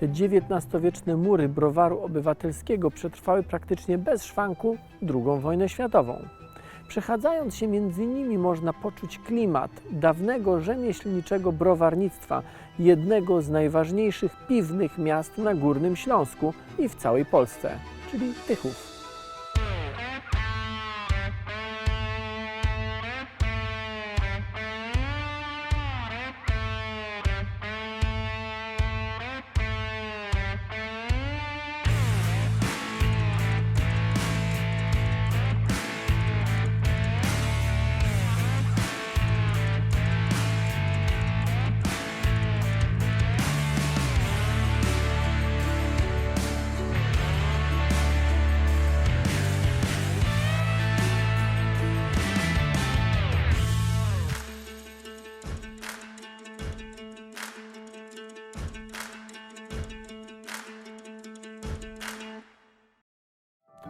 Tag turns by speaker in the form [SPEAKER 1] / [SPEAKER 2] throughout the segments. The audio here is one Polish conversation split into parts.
[SPEAKER 1] Te XIX-wieczne mury browaru obywatelskiego przetrwały praktycznie bez szwanku II wojnę światową. Przechadzając się między nimi można poczuć klimat dawnego rzemieślniczego browarnictwa, jednego z najważniejszych piwnych miast na Górnym Śląsku i w całej Polsce, czyli Tychów.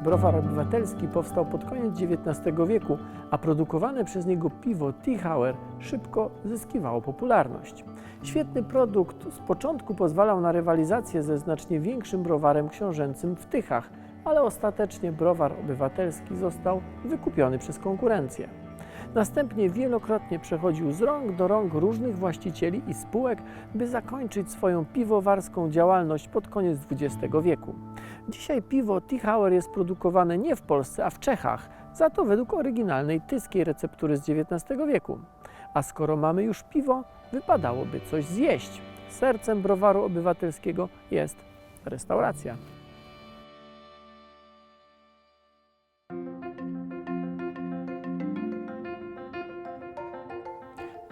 [SPEAKER 1] Browar obywatelski powstał pod koniec XIX wieku, a produkowane przez niego piwo Tichauer szybko zyskiwało popularność. Świetny produkt z początku pozwalał na rywalizację ze znacznie większym browarem książęcym w Tychach, ale ostatecznie browar obywatelski został wykupiony przez konkurencję. Następnie wielokrotnie przechodził z rąk do rąk różnych właścicieli i spółek, by zakończyć swoją piwowarską działalność pod koniec XX wieku. Dzisiaj piwo Tichauer jest produkowane nie w Polsce, a w Czechach, za to według oryginalnej tyskiej receptury z XIX wieku. A skoro mamy już piwo, wypadałoby coś zjeść. Sercem browaru obywatelskiego jest restauracja.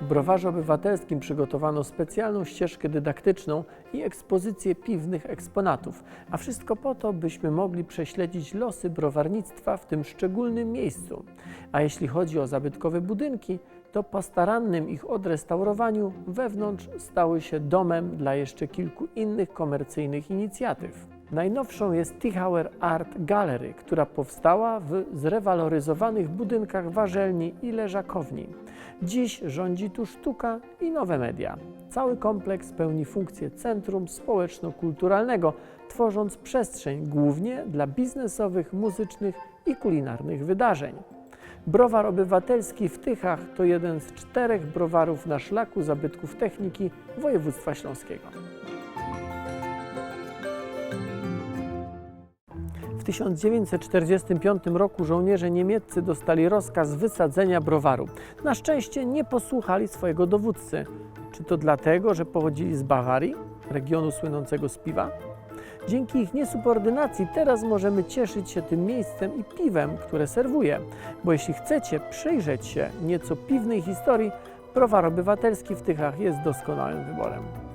[SPEAKER 1] W browarze obywatelskim przygotowano specjalną ścieżkę dydaktyczną i ekspozycję piwnych eksponatów, a wszystko po to, byśmy mogli prześledzić losy browarnictwa w tym szczególnym miejscu. A jeśli chodzi o zabytkowe budynki, to po starannym ich odrestaurowaniu wewnątrz stały się domem dla jeszcze kilku innych komercyjnych inicjatyw. Najnowszą jest Tichauer Art Gallery, która powstała w zrewaloryzowanych budynkach warzelni i leżakowni. Dziś rządzi tu sztuka i nowe media. Cały kompleks pełni funkcję centrum społeczno-kulturalnego, tworząc przestrzeń głównie dla biznesowych, muzycznych i kulinarnych wydarzeń. Browar obywatelski w Tychach to jeden z czterech browarów na szlaku zabytków techniki województwa śląskiego. 1945 roku żołnierze niemieccy dostali rozkaz wysadzenia browaru. Na szczęście nie posłuchali swojego dowódcy. Czy to dlatego, że pochodzili z Bawarii, regionu słynącego z piwa? Dzięki ich niesubordynacji teraz możemy cieszyć się tym miejscem i piwem, które serwuje. Bo jeśli chcecie przyjrzeć się nieco piwnej historii, browar obywatelski w Tychach jest doskonałym wyborem.